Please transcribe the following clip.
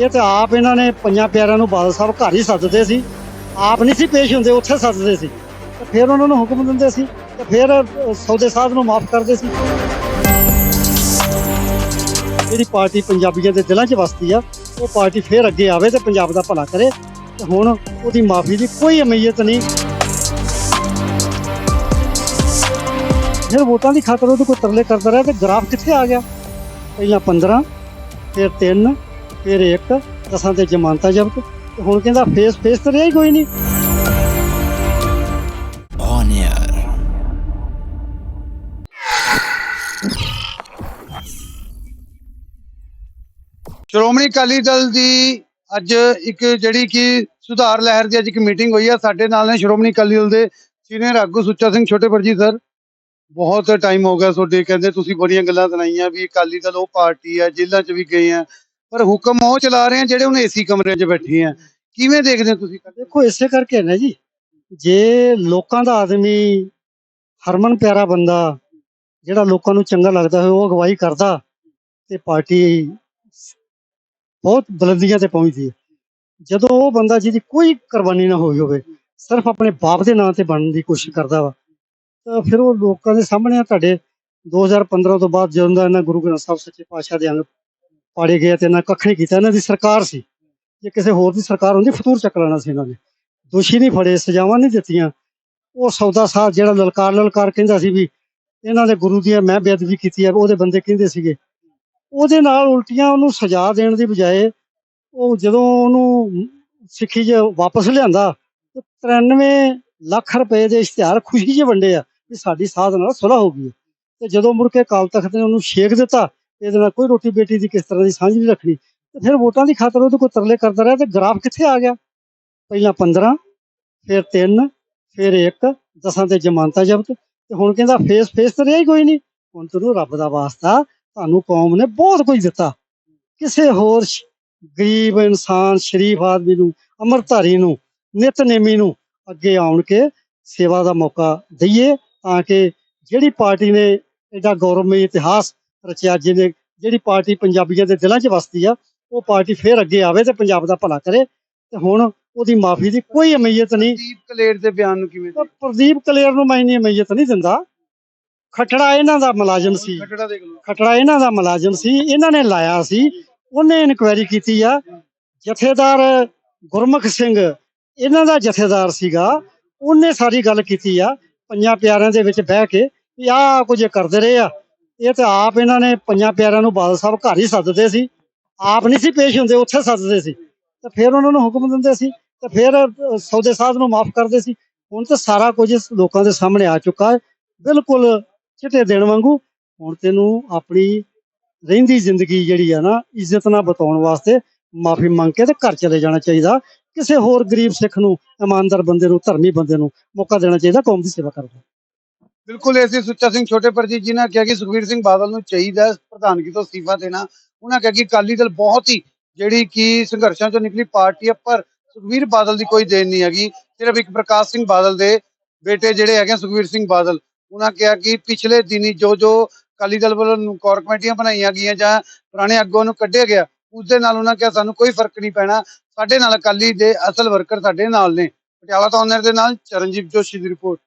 ਇਹ ਤਾਂ ਆਪ ਇਹਨਾਂ ਨੇ ਪੰਜਾਂ ਪਿਆਰਿਆਂ ਨੂੰ ਬਾਦਲ ਸਾਹਿਬ ਘਰ ਹੀ ਸੱਦਦੇ ਸੀ। ਆਪ ਨਹੀਂ ਸੀ ਪੇਸ਼ ਹੁੰਦੇ, ਉੱਥੇ ਸੱਦਦੇ ਸੀ। ਤੇ ਫਿਰ ਉਹਨਾਂ ਨੂੰ ਹੁਕਮ ਦਿੰਦੇ ਸੀ ਤੇ ਫਿਰ ਸੌਦੇ ਸਾਹਿਬ ਨੂੰ ਮਾਫ ਕਰਦੇ ਸੀ। ਜਿਹੜੀ ਪਾਰਟੀ ਪੰਜਾਬੀਆਂ ਦੇ ਦਿਲਾਂ 'ਚ ਵਸਦੀ ਆ, ਉਹ ਪਾਰਟੀ ਫਿਰ ਅੱਗੇ ਆਵੇ ਤੇ ਪੰਜਾਬ ਦਾ ਭਲਾ ਕਰੇ। ਤੇ ਹੁਣ ਉਹਦੀ ਮਾਫੀ ਦੀ ਕੋਈ ਅਮੀਅਤ ਨਹੀਂ। ਫਿਰ ਵੋਟਾਂ ਦੀ ਖਾਤਰ ਉਹਦੇ ਕੋਲ ਤਰਲੇ ਕਰਦਾ ਰਿਹਾ ਤੇ ਗ੍ਰਾਫ ਕਿੱਥੇ ਆ ਗਿਆ? ਪਹਿਲਾਂ 15 ਫਿਰ 3 ਫਿਰ 1 ਦਸਾਂ ਤੇ ਜ਼ਮਾਨਤਾਂ ਜ਼ਬਤ। ਤੇ ਹੁਣ ਕਹਿੰਦਾ ਫੇਸ ਫੇਸ ਤੇ ਰਿਹਾ ਹੀ ਕੋਈ ਨਹੀਂ. ਸ਼੍ਰੋਮਣੀ ਅਕਾਲੀ ਦਲ ਦੀ ਅੱਜ ਇੱਕ ਜਿਹੜੀ ਕਿ ਸੁਧਾਰ ਲਹਿਰ ਦੀ ਅੱਜ ਇੱਕ ਮੀਟਿੰਗ ਹੋਈ ਆ। ਸਾਡੇ ਨਾਲ ਨੇ ਸ਼੍ਰੋਮਣੀ ਅਕਾਲੀ ਦਲ ਦੇ ਸੀਨੀਅਰ ਆਗੂ ਸੁੱਚਾ ਸਿੰਘ ਛੋਟੇਪੁਰ ਜੀ ਸਰ। ਬਹੁਤ ਟਾਈਮ ਹੋ ਗਿਆ ਤੁਹਾਡੇ। ਕਹਿੰਦੇ ਤੁਸੀਂ ਬੜੀਆਂ ਗੱਲਾਂ ਸੁਣਾਈਆਂ ਵੀ ਅਕਾਲੀ ਦਲ ਉਹ ਪਾਰਟੀ ਆ ਜੇਲ੍ਹਾਂ 'ਚ ਵੀ ਗਏ ਆ। ਪਰ ਹੁਕਮ ਉਹ ਚਲਾ ਰਹੇ ਆ ਜਿਹੜੇ ਹੁਣ ਏਸੀ ਕਮਰਿਆਂ 'ਚ ਬੈਠੇ ਆ। ਕਿਵੇਂ ਦੇਖਦੇ ਹੋ ਤੁਸੀਂ? ਦੇਖੋ, ਇਸੇ ਕਰਕੇ ਹੈ ਨਾ ਜੀ, ਜੇ ਲੋਕਾਂ ਦਾ ਆਦਮੀ ਹਰਮਨ ਪਿਆਰਾ ਬੰਦਾ, ਜਿਹੜਾ ਲੋਕਾਂ ਨੂੰ ਚੰਗਾ ਲੱਗਦਾ ਹੋਵੇ, ਉਹ ਅਗਵਾਈ ਕਰਦਾ ਤੇ ਪਾਰਟੀ ਬਹੁਤ ਬੁਲੰਦੀਆਂ ਤੇ ਪਹੁੰਚਦੀ ਹੈ। ਜਦੋਂ ਉਹ ਬੰਦਾ ਜਿਹਦੀ ਕੋਈ ਕੁਰਬਾਨੀ ਨਾ ਹੋਈ ਹੋਵੇ, ਸਿਰਫ ਆਪਣੇ ਬਾਪ ਦੇ ਨਾਂ ਤੇ ਬਣਨ ਦੀ ਕੋਸ਼ਿਸ਼ ਕਰਦਾ ਵਾ, ਤਾਂ ਫਿਰ ਉਹ ਲੋਕਾਂ ਦੇ ਸਾਹਮਣੇ ਆ। ਤੁਹਾਡੇ 2015 ਤੋਂ ਬਾਅਦ ਜਦੋਂ ਦਾ ਇਹਨਾਂ ਗੁਰੂ ਗ੍ਰੰਥ ਸਾਹਿਬ ਸੱਚੇ ਪਾਤਸ਼ਾਹ ਦੇ ਅੰਗ ਪਾੜੇ ਗਏ ਤੇ ਇਹਨਾਂ ਕੱਖ ਨਹੀਂ ਕੀਤਾ। ਇਹਨਾਂ ਦੀ ਸਰਕਾਰ ਸੀ। ਜੇ ਕਿਸੇ ਹੋਰ ਦੀ ਸਰਕਾਰ ਹੁੰਦੀ, ਫਤੂਰ ਚੱਕ ਲੈਣਾ ਸੀ ਇਹਨਾਂ ਨੇ। ਦੋਸ਼ੀ ਨਹੀਂ ਫੜੇ, ਸਜ਼ਾਵਾਂ ਨਹੀਂ ਦਿੱਤੀਆਂ। ਉਹ ਸੌਦਾ ਸਾਹਿਬ ਜਿਹੜਾ ਲਲਕਾਰ ਲਲਕਾਰ ਕਹਿੰਦਾ ਸੀ ਵੀ ਇਹਨਾਂ ਦੇ ਗੁਰੂ ਦੀਆਂ ਮੈਂ ਬੇਅਦਬੀ ਕੀਤੀ ਹੈ, ਉਹਦੇ ਬੰਦੇ ਕਹਿੰਦੇ ਸੀਗੇ। ਉਹਦੇ ਨਾਲ ਉਲਟੀਆਂ ਉਹਨੂੰ ਸਜ਼ਾ ਦੇਣ ਦੀ ਬਜਾਏ ਉਹ ਜਦੋਂ ਉਹਨੂੰ ਸਿੱਖੀ 'ਚ ਵਾਪਸ ਲਿਆਂਦਾ, ਤੇ 93 ਲੱਖ ਰੁਪਏ ਦੇ ਇਸ਼ਤਿਹਾਰ ਖੁਸ਼ੀ 'ਚ ਵੰਡੇ ਆ ਵੀ ਸਾਡੀ ਸਾਧ ਨਾਲ ਸੁਲ੍ਹਾ ਹੋ ਗਈ ਤੇ ਜਦੋਂ ਮੁੜ ਕੇ ਅਕਾਲ ਤਖਤ ਨੇ ਉਹਨੂੰ ਛੇਕ ਦਿੱਤਾ ਇਹਦੇ ਨਾਲ ਕੋਈ ਰੋਟੀ ਬੇਟੀ ਦੀ ਕਿਸ ਤਰ੍ਹਾਂ ਦੀ ਸਾਂਝ ਨਹੀਂ ਰੱਖਣੀ। ਤੇ ਫਿਰ ਵੋਟਾਂ ਦੀ ਖਾਤਰ ਉਹਦੇ ਕੋਈ ਤਰਲੇ ਕਰਦਾ ਰਿਹਾ ਤੇ ਗ੍ਰਾਫ ਕਿੱਥੇ ਆ ਗਿਆ? ਪਹਿਲਾਂ 15 ਫਿਰ 3 ਫਿਰ 1 ਦਸਾਂ ਤੇ ਜਮਾਨਤਾ ਜ਼ਬਤ। ਤੇ ਹੁਣ ਕਹਿੰਦਾ ਫੇਸ ਫੇਸ ਤੇ ਰਿਹਾ ਹੀ ਕੋਈ ਨਹੀਂ। ਹੁਣ ਤੈਨੂੰ ਰੱਬ ਦਾ ਵਾਸਤਾ, ਤੁਹਾਨੂੰ ਕੌਮ ਨੇ ਬਹੁਤ ਕੁਝ ਦਿੱਤਾ। ਕਿਸੇ ਹੋਰ ਗਰੀਬ ਇਨਸਾਨ, ਸ਼ਰੀਫ ਆਦਮੀ ਨੂੰ ਅੰਮ੍ਰਿਤਧਾਰੀ ਨੂੰ, ਨਿਤਨੇਮੀ ਨੂੰ ਅੱਗੇ ਆਉਣ ਕੇ ਸੇਵਾ ਦਾ ਮੌਕਾ ਦਈਏ ਤਾਂ ਕਿ ਜਿਹੜੀ ਪਾਰਟੀ ਨੇ ਐਡਾ ਗੌਰਵਮਈ ਇਤਿਹਾਸ ਰਚਿਆ। ਜਿਹਨੇ ਜਿਹੜੀ ਪਾਰਟੀ ਪੰਜਾਬੀਆਂ ਦੇ ਦਿਲਾਂ 'ਚ ਵਸਦੀ ਆ ਉਹ ਪਾਰਟੀ ਫੇਰ ਅੱਗੇ ਆਵੇ ਤੇ ਪੰਜਾਬ ਦਾ ਭਲਾ ਕਰੇ। ਤੇ ਹੁਣ ਉਹਦੀ ਮਾਫੀ ਦੀ ਕੋਈ ਅਮੀਅਤ ਨਹੀਂ। ਦੀਪ ਕਲੇਰ ਦੇ ਬਿਆਨ ਨੂੰ ਕਿਵੇਂ ਤਾਂ ਪ੍ਰਦੀਪ ਕਲੇਰ ਨੂੰ ਮੈਂ ਇੰਨੀ ਅਮੀਅਤ ਨਹੀਂ ਦਿੰਦਾ। ਖਟੜਾ ਇਹਨਾਂ ਦਾ ਮੁਲਾਜ਼ਮ ਸੀ। ਖਟੜਾ ਦੇਖ ਲਓ। ਖਟੜਾ ਇਹਨਾਂ ਦਾ ਮੁਲਾਜ਼ਮ ਸੀ। ਇਹਨਾਂ ਨੇ ਲਾਇਆ ਸੀ। ਉਹਨੇ ਇਨਕੁਆਇਰੀ ਕੀਤੀ ਆ। ਜਥੇਦਾਰ ਗੁਰਮੁਖ ਸਿੰਘ ਇਹਨਾਂ ਦਾ ਜਥੇਦਾਰ ਸੀਗਾ। ਉਹਨੇ ਸਾਰੀ ਗੱਲ ਕੀਤੀ ਆ। ਪੰਜਾਂ ਪਿਆਰਿਆਂ ਦੇ ਵਿੱਚ ਬਹਿ ਕੇ ਵੀ ਆਹ ਕੁਝ ਕਰਦੇ ਰਹੇ ਆ। ਇਹ ਤੇ ਆਪ ਇਹਨਾਂ ਨੇ ਪੰਜਾਂ ਪਿਆਰਿਆਂ ਨੂੰ ਬਾਦਲ ਸਾਹਿਬ ਘਰ ਹੀ ਸੱਦਦੇ ਸੀ। ਆਪ ਨਹੀਂ ਸੀ ਪੇਸ਼ ਹੁੰਦੇ, ਉੱਥੇ ਸੱਦਦੇ ਸੀ। ਤੇ ਫਿਰ ਉਹਨਾਂ ਨੂੰ ਹੁਕਮ ਦਿੰਦੇ ਸੀ ਤੇ ਫਿਰ ਸੌਦੇ ਸਾਹਿਬ ਨੂੰ ਮਾਫ ਕਰਦੇ ਸੀ। ਹੁਣ ਤਾਂ ਸਾਰਾ ਕੁਝ ਲੋਕਾਂ ਦੇ ਸਾਹਮਣੇ ਆ ਚੁੱਕਾ ਹੈ। ਬਿਲਕੁਲ ਚਿੱਟੇ ਦੇਣ ਵਾਂਗੂ। ਹੁਣ ਤੈਨੂੰ ਆਪਣੀ ਰਹਿੰਦੀ ਜ਼ਿੰਦਗੀ ਜਿਹੜੀ ਆ ਨਾ, ਇੱਜ਼ਤ ਨਾਲ ਬਤਾਉਣ ਵਾਸਤੇ ਮਾਫੀ ਮੰਗ ਕੇ ਤੇ ਘਰ ਚਲੇ ਜਾਣਾ ਚਾਹੀਦਾ। ਕਿਸੇ ਹੋਰ ਗਰੀਬ ਸਿੱਖ ਨੂੰ, ਇਮਾਨਦਾਰ ਬੰਦੇ ਨੂੰ, ਧਰਮੀ ਬੰਦੇ ਨੂੰ ਮੌਕਾ ਦੇਣਾ ਚਾਹੀਦਾ। ਕੌਮ ਦੀ ਸੇਵਾ ਕਰਨ ਦਾ ਬਿਲਕੁਲ ਐਸੇ ਸੁੱਚਾ ਸਿੰਘ ਛੋਟੇਪੁਰ ਜੀ ਜਿਨ੍ਹਾਂ ਕਿਹਾ ਕਿ ਸੁਖਵੀਰ ਸਿੰਘ ਬਾਦਲ ਨੂੰ ਚਾਹੀਦਾ ਪ੍ਰਧਾਨਗੀ ਤੋਂ ਅਸਤੀਫਾ ਦੇਣਾ। ਉਹਨਾਂ ਕਿਹਾ ਕਿ ਅਕਾਲੀ ਦਲ ਬਹੁਤ ਹੀ ਜਿਹੜੀ ਕਿ ਸੰਘਰਸ਼ਾਂ ਚੋਂ ਨਿਕਲੀ ਪਾਰਟੀ ਹੈ ਪਰ ਸੁਖਵੀਰ ਬਾਦਲ ਦੀ ਕੋਈ ਦੇਣ ਨਹੀਂ ਹੈਗੀ। ਸਿਰਫ ਇੱਕ ਪ੍ਰਕਾਸ਼ ਸਿੰਘ ਬਾਦਲ ਦੇ ਬੇਟੇ ਜਿਹੜੇ ਹੈਗੇ ਆ, ਸੁਖਵੀਰ ਸਿੰਘ ਬਾਦਲ। ਉਹਨਾਂ ਕਿਹਾ ਕਿ ਪਿਛਲੇ ਦਿਨੀ ਜੋ ਜੋ ਅਕਾਲੀ ਦਲ ਵੱਲੋਂ ਕੋਰ ਕਮੇਟੀਆਂ ਬਣਾਈਆਂ ਗਈਆਂ ਜਾਂ ਪੁਰਾਣੇ ਆਗੂਆਂ ਨੂੰ ਕੱਢਿਆ ਗਿਆ ਉਸ ਦੇ ਨਾਲ ਉਹਨਾਂ ਕਿਹਾ ਸਾਨੂੰ ਕੋਈ ਫ਼ਰਕ ਨਹੀਂ ਪੈਣਾ। ਸਾਡੇ ਨਾਲ ਅਕਾਲੀ ਦੇ ਅਸਲ ਵਰਕਰ ਸਾਡੇ ਨਾਲ ਨੇ। ਪਟਿਆਲਾ ਤੋਂ ਆਨਰ ਦੇ ਨਾਲ ਚਰਨਜੀਤ ਜੋਸ਼ੀ ਦੀ ਰਿਪੋਰਟ।